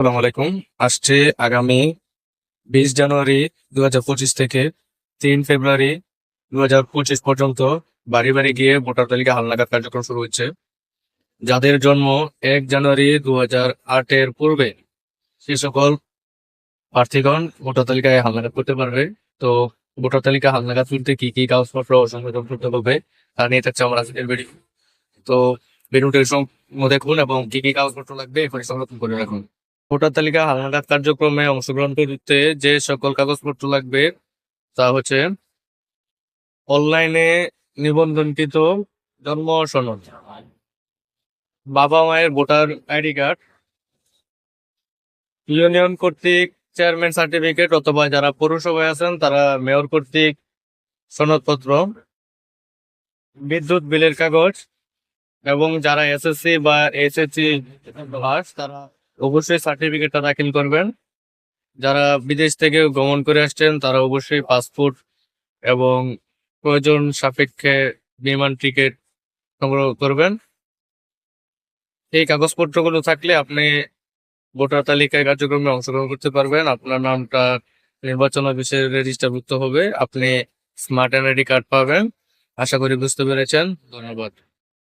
আসসালামু আলাইকুম। আসছে আগামী বিশ জানুয়ারি দু পঁচিশ থেকে তিন ফেব্রুয়ারি দু পর্যন্ত বাড়ি বাড়ি গিয়ে ভোটার তালিকা হালনাগাদ কার্যক্রম শুরু হচ্ছে যাদের জন্ম এক জানুয়ারি দু আটের পূর্বে, সে সকল প্রার্থীগণ ভোটার তালিকায় হালনাগাদ করতে পারবে। তো ভোটার তালিকা হালনাগাদ করতে কি কি কাগজপত্র সংশোধন করতে হবে তা নিয়ে থাকছে আমার আজকের ভিডিও তো ভিডিওটির সঙ্গে দেখুন এবং কি কি কাগজপত্র লাগবে এখানে সংরক্ষণ করে রাখুন। ভোটার তালিকা হালনাগাদ কার্যক্রমে অংশগ্রহণ করতে যে সকল কাগজপত্র লাগবে, তা হচ্ছে অনলাইনে নিবন্ধনকৃত জন্ম সনদ, বাবা মায়ের ভোটার আইডি কার্ড, ইউনিয়ন কর্তৃক চেয়ারম্যান সার্টিফিকেট অথবা যারা পৌরসভায় আছেন, তারা মেয়র কর্তৃক সনদপত্র, বিদ্যুৎ বিলের কাগজ, এবং যারা এসএসসি বা পাস, তারা অবশ্যই সার্টিফিকেটটা দাখিল করবেন। যারা বিদেশ থেকে গমন করে আসছেন, তারা অবশ্যই পাসপোর্ট এবং প্রয়োজন সাপেক্ষে বিমান টিকিট সংগ্রহ করবেন। এই কাগজপত্রগুলো থাকলে আপনি ভোটার তালিকায় কার্যক্রমে অংশগ্রহণ করতে পারবেন। আপনার নামটা নির্বাচন অফিসে রেজিস্টারভুক্ত হবে। আপনি স্মার্ট এনআইডি কার্ড পাবেন। আশা করি বুঝতে পেরেছেন। ধন্যবাদ।